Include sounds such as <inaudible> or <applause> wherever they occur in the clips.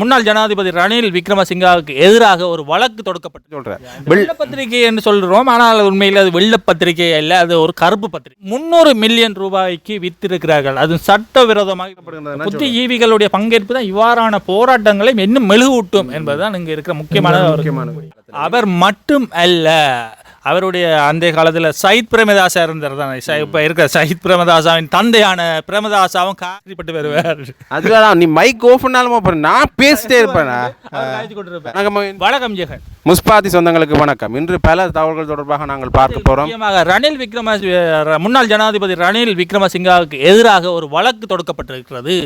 முன்னாள் ஜனாதிபதி ரணில் விக்ரமசிங்காவுக்கு எதிராக ஒரு வழக்கு தொடுக்கப்பட்டு சொல்கிறேன் வெள்ள பத்திரிகை என்று சொல்றோம். ஆனால் உண்மையில் அது வெள்ள பத்திரிகை அல்ல அது ஒரு கருப்பு பத்திரிகை. முன்னூறு மில்லியன் ரூபாய்க்கு வித்திருக்கிறார்கள். அது சட்டவிரோதமாக புத்திஜீவிகளுடைய பங்கேற்பு தான் இவ்வாறான போராட்டங்களை இன்னும் மெழுகூட்டும் என்பதுதான் இங்க இருக்கிற முக்கியமான அவர் மட்டும் அல்ல அவருடைய அந்த காலத்தில் சயித் பிரேமதாசா இருந்தார் தான்? இப்போ இருக்கிற சயித் பிரேமதாசாவின் தந்தையான பிரேமதாசாவும் காரிப்பட்டு வருவார். அதுதான் நீ மைக் ஓஃப் பண்ணாலும் அப்புறம் நான் பேசிட்டே இருப்பேனா. வணக்கம் ஜெகன். முஸ்பாதி சொந்தங்களுக்கு வணக்கம். இன்று பல தகவல்கள் தொடர்பாக நாங்கள் பார்க்க போகிறோம் ரணில் விக்ரம முன்னாள் ஜனாதிபதி ரணில் விக்ரமசிங்காவுக்கு எதிராக ஒரு வழக்கு தொடுக்கப்பட்டிருக்கிறது.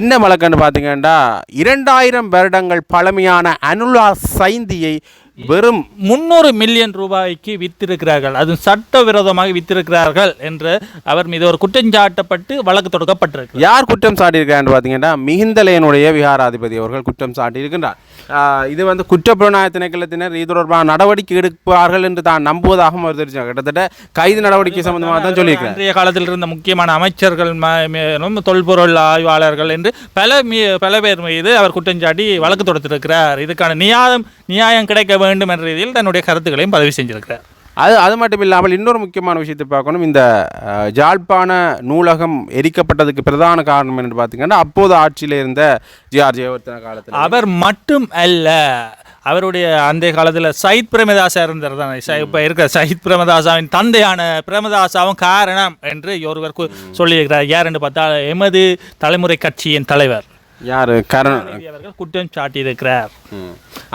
என்ன வழக்குன்னு பார்த்தீங்கன்னா இரண்டாயிரம் வருடங்கள் பழமையான அனுலா சைந்தியை வெறும் முன்னூறு மில்லியன் ரூபாய்க்கு வித்திருக்கிறார்கள். அது சட்டவிரோதமாக வித்திருக்கிறார்கள் என்று அவர் மீது ஒரு குற்றஞ்சாட்டப்பட்டு வழக்கு தொடுக்கப்பட்டிருக்கு யார் குற்றம் சாட்டியிருக்கான்னு பார்த்தீங்கன்னா மிகுந்தலையனுடைய விகாராதிபதி அவர்கள் குற்றம் சாட்டியிருக்கின்றார். இது வந்து குற்றப்புலனாய திணைக்களத்தினர் இது தொடர்பான நடவடிக்கை எடுப்பார்கள் என்று தான் நம்புவதாகவும் அவர் தெரிவிச்சார் கிட்டத்தட்ட கைது நடவடிக்கை சம்பந்தமாக தான் சொல்லியிருக்கிறார். அன்றைய காலத்தில் இருந்த முக்கியமான அமைச்சர்கள் தொல்பொருள் ஆய்வாளர்கள் என்று பல பல பேர் மீது அவர் குற்றஞ்சாட்டி வழக்கு தொடுத்திருக்கிறார். இதுக்கான நியாயம் நியாயம் கிடைக்க வேண்டும் என்ற ரீதியில் தன்னுடைய கருத்துக்களையும் பதிவு செஞ்சிருக்கிறார். அது அது மட்டும் இல்லாமல் இன்னொரு முக்கியமான விஷயத்தை பார்க்கணும். இந்த ஜாழ்ப்பாண நூலகம் எரிக்கப்பட்டதுக்கு பிரதான காரணம் என்று பார்த்தீங்கன்னா அப்போது ஆட்சியில் இருந்த ஜிஆர் ஜெயவர்த்தன காலத்தில். அவர் மட்டும் அல்ல அவருடைய அந்த காலத்தில் சயித் பிரேமதாசா இருந்தார் தான். இப்போ இருக்கிற சயித் பிரேமதாசாவின் தந்தையான பிரேமதாசாவும் காரணம் என்று ஒருவர் சொல்லியிருக்கிறார். யார் என்று பார்த்தால் எமது தலைமுறை கட்சியின் தலைவர். யார்? கரண் அவர்கள் குற்றம் சாட்டியிருக்கிறார்.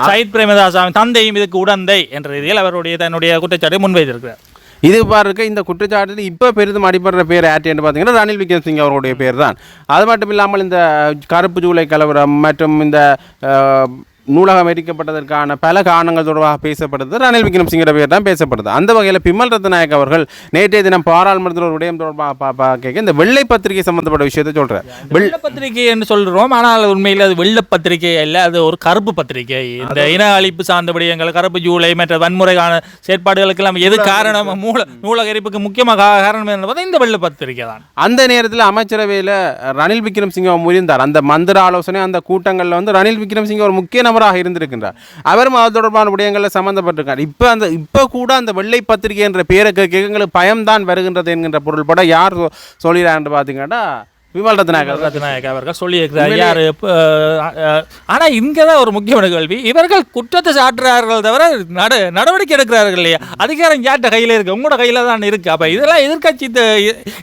சயித் பிரேமதாசாவின் தந்தையும் இதுக்கு உடந்தை என்ற ரீதியில் அவருடைய தன்னுடைய குற்றச்சாட்டை முன்வைத்திருக்கிறார். இது பாருங்க இந்த குற்றச்சாட்டில் இப்போ பெரிதும் அடிப்படுற பேர் யார்ட்டுன்னு பார்த்தீங்கன்னா ரணில் விக்ரம் சிங் அவர்களுடைய பேர் தான். அது மட்டும் இல்லாமல் இந்த கருப்பு ஜூலை கலவரம் மற்றும் இந்த நூலகம் எரிக்கப்பட்டதற்கான பல காரணங்கள் தொடர்பாக பேசப்படுது. ரணில் விக்ரம் சிங்கோட பேர் தான் பேசப்படுது. அந்த வகையில் பிமல் ரத்நாயக் அவர்கள் நேற்றைய தினம் பாராளுமன்றத்தில் ஒரு விடயம் தொடர்பாக கேட்க இந்த வெள்ளை பத்திரிகை சம்பந்தப்பட்ட விஷயத்தை சொல்கிறார் வெள்ள பத்திரிகை என்று சொல்றோம். ஆனால் உண்மையில் அது வெள்ள பத்திரிகை அல்ல அது ஒரு கருப்பு பத்திரிகை. இந்த இன அழிப்பு சார்ந்த விடயங்கள் கருப்பு ஜூலை மற்ற வன்முறைக்கான செயற்பாடுகளுக்கெல்லாம் எது காரணம்? மூல நூலக எரிப்புக்கு முக்கியமாக காரணம் என்று பார்த்தா இந்த வெள்ள பத்திரிகை தான். அந்த நேரத்தில் அமைச்சரவையில் ரணில் விக்ரம் சிங் அவர் முறிந்தார் அந்த மந்திர ஆலோசனை அந்த கூட்டங்களில் வந்து ரணில் விக்ரம் சிங் ஒரு முக்கிய நபராக இருந்திருக்கின்றார். அவரும் அது தொடர்பான விடயங்களில் சம்மந்தப்பட்டிருக்கார் இப்போ அந்த இப்போ கூட அந்த வெள்ளை பத்திரிகை என்ற பேரை கேட்க எங்களுக்கு பயம்தான் வருகின்றது என்கின்ற பொருள்பட யார் சொல்கிறார் என்று பார்த்தீங்கன்னா விமல் ரத்னாகர் ரத்நாயக் அவர்கள் சொல்லியிருக்கிறார். யார் ஆனா இங்கே தான் ஒரு முக்கியமான கேள்வி. இவர்கள் குற்றத்தை சாட்டுறார்கள் தவிர நட நடவடிக்கை எடுக்கிறார்கள் இல்லையா? அதிகாரம் யார்கிட்ட கையில் இருக்கு? உங்களோட கையில் தான் இருக்கு. அப்போ இதெல்லாம் எதிர்க்கட்சி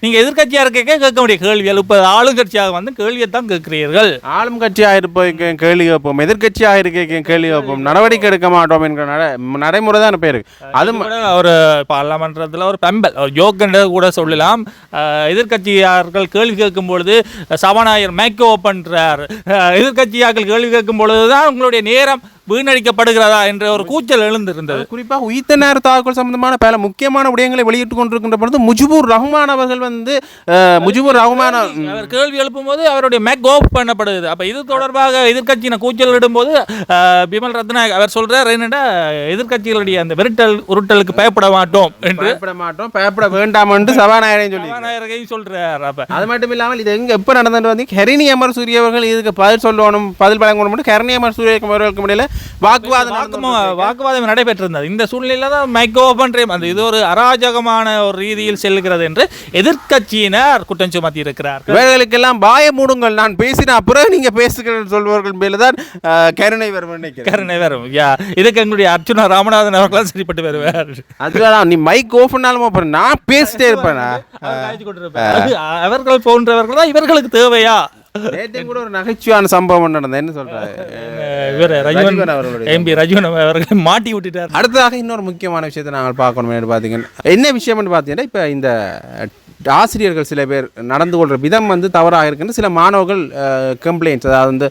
நீங்கள் எதிர்க்கட்சியாக இருக்க கேட்க வேண்டிய கேள்விகள். இப்போ ஆளுங்கட்சியாக வந்து கேள்வியை தான் கேட்கிறீர்கள். ஆளும் கட்சியாக இருப்போம் கேள்வி கேட்போம். எதிர்க்கட்சியாக இருக்க கேள்வி கேட்போம். நடவடிக்கை எடுக்க மாட்டோம் என்கிற நட நடைமுறை தான் பேர் அது ஒரு பார்லமென்றத்தில் ஒரு பெம்பல் ஜோக்கன்று கூட சொல்லலாம். அஹ், எதிர்க்கட்சியார்கள் கேள்வி கேட்கும் பொழுது சபாநாயகர் மேக்கோ பண்ணுறார் எதிர்கட்சியாக்கள் கேள்வி கேட்கும் பொழுது தான் உங்களுடைய நேரம் வீணடிக்கப்படுகிறதா என்ற ஒரு கூச்சல் எழுந்திருந்தது. குறிப்பாக உயிர்த்த நேர தாக்குதல் சம்பந்தமான பல முக்கியமான விடயங்களை வெளியிட்டு கொண்டிருக்கின்ற பொழுது முஜிபுர் ரஹ்மான் அவர்கள் வந்து முஜிபுர் ரஹ்மான் அவர் கேள்வி எழுப்பும்போது அவருடைய மேக் ஆஃப் பண்ணப்படுது அப்ப இது தொடர்பாக எதிர்க்கட்சியின கூச்சல் இடும்போது பிமல் ரத்னாயக் அவர் சொல்றார் என்னடா எதிர்க்கட்சிகளுடைய அந்த விரட்டல் உருட்டலுக்கு பயப்பட மாட்டோம் என்று. பயப்பட மாட்டோம் பயப்பட வேண்டாம் என்று சபாநாயகரையும் சொல்லி சபாநாயகரையும் சொல்றார் அப்ப. அது மட்டும் இல்லாமல் இது எங்க எப்போ நடந்தது வந்து ஹெரினி அமர் சூரிய அவர்கள் இதுக்கு பதில் சொல்லணும் பதில் வழங்கணும் ஹெரணி அமர் சூரிய அவர்களுக்கு முடியல வாக்குவாதம் வாக்குமு- வாக்குவாதம் நடைபெற்றிருந்தது. இந்த சூழ்நிலையில தான் மைக்கோ பண்றேன் அந்த இது ஒரு அராஜகமான ஒரு ரீதியில் செல்கிறது என்று எதிர்க்கட்சியினர் குற்றம் சுமத்தி இருக்கிறார்கள் இவர்களுக்கெல்லாம் பாய மூடுங்கள். நான் பேசின அப்புறம் நீங்க பேசுகிறேன் சொல்பவர்கள் மேல தான் கருணை வரும் கருணை வரும். யா இதுக்கு எங்களுடைய அர்ச்சுனா ராமநாதன் அவர்களாம் சரிப்பட்டு வருவார். அதுதான் நீ மைக் பண்ணாலும் அப்புறம் நான் பேசிட்டே இருப்பேனா? அவர்கள் போன்றவர்கள் தான் இவர்களுக்கு தேவையா? நேற்றையும் கூட ஒரு நகைச்சுவான சம்பவம் நடந்தது என்ன சொல்றாரு இவர் ரஜீவன் அவர்களுடைய எம்பி ரஜீவன் அவர்களை மாட்டி விட்டுட்டார். அடுத்ததாக இன்னொரு முக்கியமான விஷயத்தை நாங்கள் பார்க்கணும் பார்த்தீங்கன்னா என்ன விஷயம்னு பார்த்தீங்கன்னா இப்போ இந்த ஆசிரியர்கள் சில பேர் நடந்து கொள்கிற விதம் வந்து தவறாக இருக்குன்னு சில மாணவர்கள் கம்ப்ளைண்ட்ஸ் அதாவது வந்து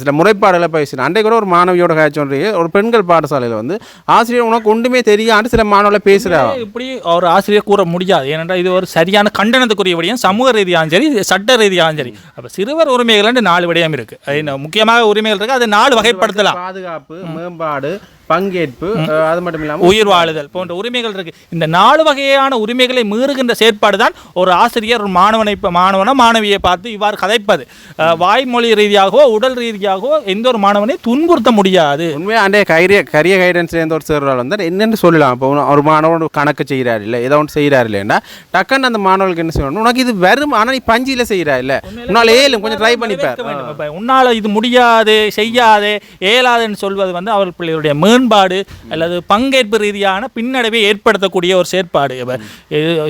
சில முறைப்பாடுகளை பேசின அன்றைக்கு கூட ஒரு மாணவியோட காய்ச்சி ஒரு பெண்கள் பாடசாலையில் வந்து ஆசிரியர் உனக்கு ஒன்றுமே தெரியாது சில மாணவர்களை பேசுகிறாங்க இப்படி ஒரு ஆசிரியர் கூற முடியாது. ஏனென்றால் இது ஒரு சரியான கண்டனத்துக்குரிய விடயம். சமூக ரீதியாகவும் சரி சட்ட ரீதியாகவும் சரி. அப்போ சிறுவர் உரிமைகள் நாலு விடயம் இருக்கு. அது இன்னும் முக்கியமாக உரிமைகள் இருக்கு. அது நாலு வகைப்படுத்தலாம். பாதுகாப்பு மேம்பாடு பங்கேற்பு அது மட்டும் இல்லாமல் உயிர் வாழுதல் போன்ற உரிமைகள் இருக்கு. இந்த நாலு வகையான உரிமைகளை மீறுகின்ற செயற்பாடு தான் ஒரு ஆசிரியர் ஒரு மாணவனை மாணவனை மாணவியை பார்த்து இவ்வாறு கதைப்பது. வாய்மொழி ரீதியாகவோ உடல் ரீதியாகவோ எந்த ஒரு மாணவனை துன்புறுத்த முடியாது. உண்மையாக அண்டே கரிய கரிய கைடன்ஸ் சேர்ந்த ஒரு சேர்றால் வந்து என்னென்னு சொல்லலாம். இப்போ ஒரு மாணவன் கணக்கு செய்கிறாரு இல்லை ஏதோ ஒன்று செய்கிறாரு இல்லைன்னா டக்குன்னு அந்த மாணவர்களுக்கு என்ன செய்யணும்? உனக்கு இது வெறும் ஆனால் நீ பஞ்சியில் செய்கிறா இல்லை. உன்னால் ஏலும் கொஞ்சம் ட்ரை பண்ணிப்பார் உன்னால இது முடியாது செய்யாது இயலாதுன்னு சொல்வது வந்து அவர் பிள்ளைகளுடைய மேம்பாடு அல்லது பங்கேற்பு ரீதியான பின்னடைவை ஏற்படுத்தக்கூடிய ஒரு செயற்பாடு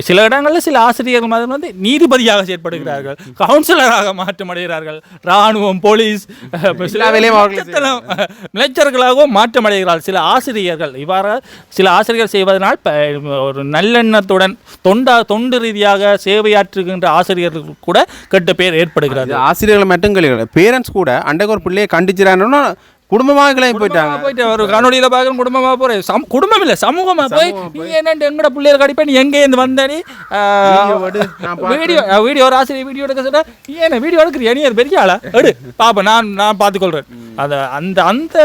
சில இடங்களில் சில ஆசிரியர்கள் மாதிரி வந்து நீதிபதியாக செயற்படுகிறார்கள் கவுன்சிலராக மாற்றமடைகிறார்கள் ராணுவம் போலீஸ் மிளைச்சர்களாகவும் மாற்றமடைகிறார்கள். சில ஆசிரியர்கள் இவ்வாறு சில ஆசிரியர்கள் செய்வதனால் ஒரு நல்லெண்ணத்துடன் தொண்டா தொண்டு ரீதியாக சேவையாற்றுகின்ற ஆசிரியர்கள் கூட கெட்ட பேர் ஏற்படுகிறது. ஆசிரியர்கள் மட்டும் கிடையாது பேரண்ட்ஸ் கூட அண்டைக்கு ஒரு பிள்ளையை கண்டிச்சிடாங்கன்னா குடும்பமாக கிளம்பி போயிட்டாங்க. போயிட்டு ஒரு காணொலியில பார்க்க குடும்பமா போறேன். சம் குடும்பம் இல்ல சமூகமா போய். நீ என்னண்டு எங்கட பிள்ளைகள் கடிப்ப நீ எங்க இருந்து வந்த நீ வீடியோ <laughs> வீடியோ ஒரு ஆசிரியர் வீடியோ எடுக்க சொன்னா நீ என்ன வீடியோ எடுக்கிறியா? நீ அது பெரிய ஆளா? எடு பாப்பா நான் நான் பார்த்துக்கொள்றேன். அந்த அந்த அந்த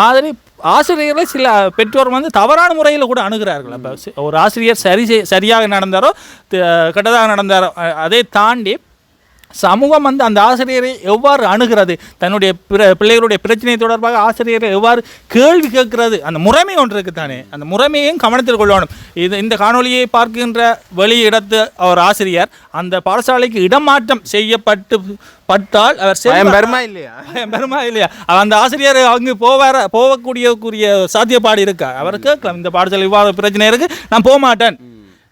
மாதிரி ஆசிரியர்களை சில பெற்றோர் வந்து தவறான முறையில் கூட அணுகிறார்கள். அப்போ ஒரு ஆசிரியர் சரி சரியாக நடந்தாரோ கெட்டதாக நடந்தாரோ அதை தாண்டி சமூகம் வந்து அந்த ஆசிரியரை எவ்வாறு அணுகிறது? தன்னுடைய பிற பிள்ளைகளுடைய பிரச்சனை தொடர்பாக ஆசிரியரை எவ்வாறு கேள்வி கேட்கிறது? அந்த முறைமை ஒன்று இருக்கு தானே அந்த முறைமையும் கவனத்தில் கொள்ளணும். இது இந்த காணொளியை பார்க்கின்ற வெளியிடத்து ஒரு ஆசிரியர் அந்த பாடசாலைக்கு இடமாற்றம் செய்யப்பட்டு பட்டால் அவர் பெருமா இல்லையா? பெருமா இல்லையா? அந்த ஆசிரியர் அங்கு போவார போகக்கூடிய கூடிய சாத்தியப்பாடு இருக்கா? அவர் கேட்கலாம். இந்த பாடசாலை இவ்வாறு பிரச்சனை இருக்கு நான் போக மாட்டேன்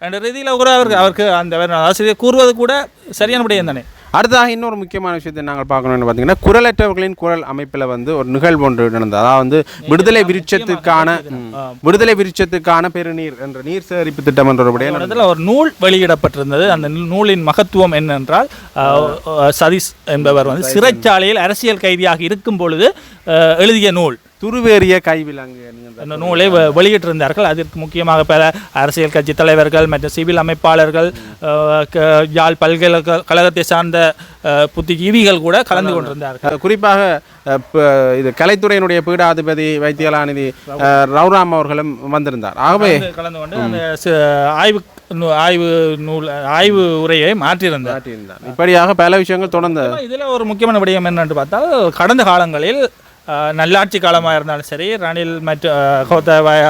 என்ற ரீதியில் கூட அவருக்கு அவருக்கு அந்த ஆசிரியர் கூறுவது கூட சரியான விடயம் தானே? அடுத்ததாக இன்னொரு முக்கியமான விஷயத்தை நாங்கள் பார்க்கணும்னு பார்த்தீங்கன்னா குரலற்றவர்களின் குரல் அமைப்பில் வந்து ஒரு நிகழ்வு ஒன்று நடந்தது. அதாவது வந்து விடுதலை விருட்சத்துக்கான விடுதலை விருட்சத்துக்கான பெருநீர் என்ற நீர் சேகரிப்பு திட்டம் என்ற ஒரு விடயம் இடத்துல ஒரு நூல் வெளியிடப்பட்டிருந்தது. அந்த நூலின் மகத்துவம் என்னென்றால் சதீஷ் என்பவர் வந்து சிறைச்சாலையில் அரசியல் கைதியாக இருக்கும் பொழுது எழுதிய நூல். துருவேறிய கைவிலங்கு அந்த நூலை வெளியிட்டிருந்தார்கள். அதற்கு முக்கியமாக பல அரசியல் கட்சி தலைவர்கள் மற்றும் சிவில் அமைப்பாளர்கள் யாழ் பல்கலைக்கழகத்தை சார்ந்த புத்திஜீவிகள் கூட கலந்து கொண்டிருந்தார்கள். குறிப்பாக இது கலைத்துறையினுடைய பீடாதிபதி வைத்தியலாநிதி ரவுராம் அவர்களும் வந்திருந்தார். ஆகவே கலந்து- கொண்டு அந்த ஆய்வு ஆய்வு நூல் ஆய்வு உரையை மாற்றியிருந்தார். இப்படியாக பல விஷயங்கள் தொடர்ந்து இதில் ஒரு முக்கியமான விடயம் என்னென்று பார்த்தால் கடந்த காலங்களில் நல்லாட்சி காலமாக இருந்தாலும் சரி ரணில் மற்றும் அஹ், கோத்தபாய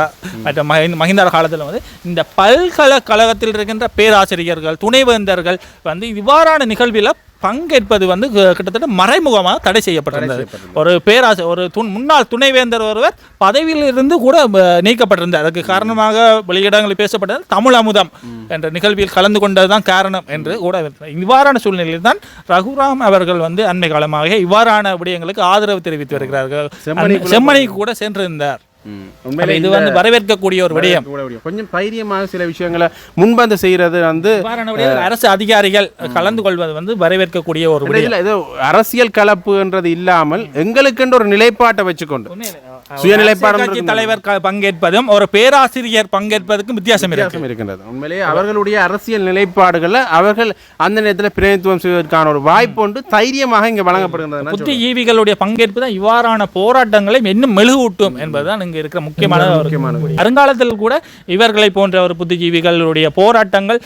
மற்றும் மஹிந்த மஹிந்தார் காலத்தில் வந்து இந்த பல்கலைக்கழகத்தில் இருக்கின்ற பேராசிரியர்கள் துணைவேந்தர்கள் வந்து இவ்வாறான நிகழ்வில் பங்கேற்பது வந்து கிட்டத்தட்ட மறைமுகமாக தடை செய்யப்பட்டிருந்தது. ஒரு பேராசி ஒரு துண் முன்னாள் துணைவேந்தர் ஒருவர் பதவியில் இருந்து கூட நீக்கப்பட்டிருந்தார். அதுக்கு காரணமாக வெளியிடங்களில் பேசப்பட்டது தமிழ் அமுதம் என்ற நிகழ்வில் கலந்து கொண்டதுதான் காரணம் என்று கூட. இவ்வாறான சூழ்நிலையில் தான் ரகுராம் அவர்கள் வந்து அண்மை காலமாக இவ்வாறான விடயங்களுக்கு ஆதரவு தெரிவித்து வருகிறார்கள். செம்மணிக்கு கூட சென்றிருந்தார். உண்மையிலே இது வந்து வரவேற்கக்கூடிய ஒரு விடயம். கொஞ்சம் தைரியமாக சில விஷயங்களை முன்பந்து செய்யறது வந்து அரசு அதிகாரிகள் கலந்து கொள்வது வந்து வரவேற்கக்கூடிய ஒரு விடயம். ஏதோ அரசியல் கலப்புன்றது இல்லாமல் எங்களுக்கென்று ஒரு நிலைப்பாட்டை வச்சுக்கொண்டு. சுயநிலைப்பாடு தலைவர் பங்கேற்பதும் ஒரு பேராசிரியர் பங்கேற்பதற்கும் வித்தியாசம் இருக்கு வித்தியாசம் இருக்கின்றது. உண்மையிலேயே அவர்களுடைய அரசியல் நிலைப்பாடுகளை அவர்கள் அந்த நேரத்தில் பிரதிநிதித்துவம் செய்வதற்கான ஒரு வாய்ப்பு ஒன்று தைரியமாக இங்கே வழங்கப்படுகின்றது புத்திஜீவிகளுடைய பங்கேற்பு தான் இவ்வாறான போராட்டங்களை இன்னும் மெழுகூட்டும் என்பதுதான் இங்கு இருக்கிற முக்கியமான விடயம். வருங்காலத்தில் கூட இவர்களை போன்ற ஒரு புத்திஜீவிகளுடைய போராட்டங்கள்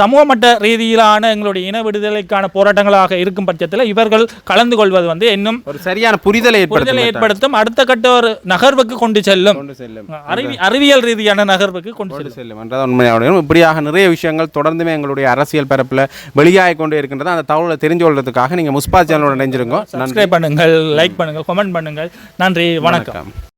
சமூக மட்ட ரீதியிலான எங்களுடைய இன விடுதலைக்கான போராட்டங்களாக இருக்கும் பட்சத்தில் இவர்கள் கலந்து கொள்வது வந்து இன்னும் ஒரு சரியான புரிதலை புரிதலை ஏற்படுத்த ஏற்படுத்தும். அடுத்த கட்ட ஒரு நகர்வுக்கு கொண்டு செல்லும். அறிவி அறிவியல் ரீதியான நகர்வுக்கு கொண்டு செல்லும். என்றதான் உண்மையாக இப்படியாக நிறைய விஷயங்கள் தொடர்ந்துமே எங்களுடைய அரசியல் பரப்பில் வெளியாகி கொண்டே இருக்கின்றது அந்த தகவலை தெரிஞ்சு கொள்றதுக்காக நீங்கள் முஸ்பா சேனலோட சப்ஸ்கிரைப் பண்ணுங்கள் லைக் பண்ணுங்கள் கமெண்ட் பண்ணுங்கள். நன்றி வணக்கம்.